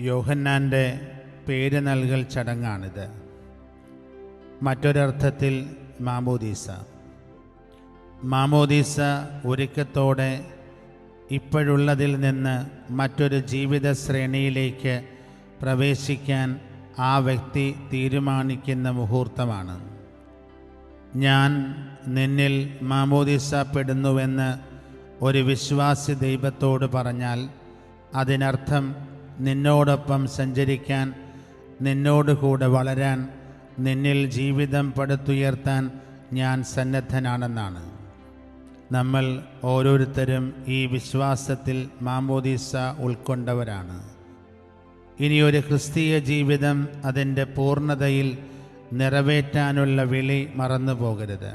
യോഹന്നാന്റെ പേര് നൽകൽ ചടങ്ങാണിത്. മറ്റൊരർത്ഥത്തിൽ മാമോദീസ. മാമോദീസ ഒരുക്കത്തോടെ ഇപ്പോഴുള്ളതിൽ നിന്ന് മറ്റൊരു ജീവിത ശ്രേണിയിലേക്ക് പ്രവേശിക്കാൻ ആ വ്യക്തി തീരുമാനിക്കുന്ന മുഹൂർത്തമാണ്. ഞാൻ നിന്നിൽ മാമോദിസപ്പെടുന്നുവെന്ന് ഒരു വിശ്വാസി ദൈവത്തോട് പറഞ്ഞാൽ അതിനർത്ഥം നിന്നോടൊപ്പം സഞ്ചരിക്കാൻ നിന്നോട് കൂടെ വളരാൻ നിന്നിൽ ജീവിതം പടുത്തുയർത്താൻ ഞാൻ സന്നദ്ധനാണെന്നാണ്. നമ്മൾ ഓരോരുത്തരും ഈ വിശ്വാസത്തിൽ മാമോദീസ ഉൾക്കൊണ്ടവരാണ്. ഇനിയൊരു ക്രിസ്തീയ ജീവിതം അതിന്റെ പൂർണതയിൽ നിറവേറ്റാനുള്ള വിളി മറന്നു പോകരുത്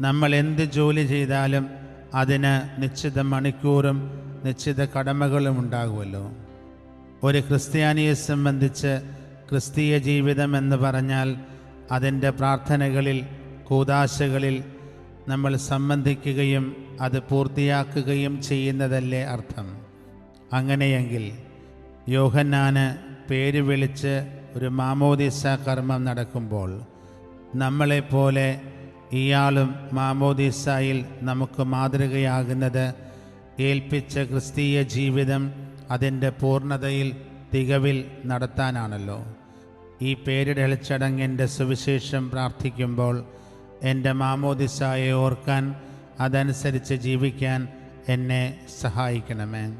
നമ്മൾ എന്ത് ജോലി ചെയ്താലും അതിന് നിശ്ചിത മണിക്കൂറും നിശ്ചിത കടമകളും ഉണ്ടാകുമല്ലോ. ഒരു ക്രിസ്ത്യാനിയെ സംബന്ധിച്ച് ക്രിസ്തീയ ജീവിതം എന്ന് പറഞ്ഞാൽ അതിന്റെ പ്രാർത്ഥനകളിൽ കൂതാശകളിൽ നമ്മൾ സംബന്ധിക്കുകയും അത് പൂർത്തിയാക്കുകയും ചെയ്യുന്നതല്ലേ അർത്ഥം. അങ്ങനെയെങ്കിൽ യോഹന്നാന് പേര് വിളിച്ച് ഒരു മാമോദിസ കർമ്മം നടക്കുമ്പോൾ നമ്മളെപ്പോലെ ഇയാളും മാമോദിസയിൽ നമുക്ക് മാതൃകയാകുന്നത് ഏൽപ്പിച്ച ക്രിസ്തീയ ജീവിതം അതിന്റെ പൂർണതയിൽ തികവിൽ നടത്താനാണല്ലോ. ഈ പേരിടൽ ചടങ്ങിന്റെ സുവിശേഷം പ്രാർത്ഥിക്കുമ്പോൾ എന്റെ മാമോദിസായെ ഓർക്കാൻ അതനുസരിച്ച് ജീവിക്കാൻ എന്നെ സഹായിക്കണമേ.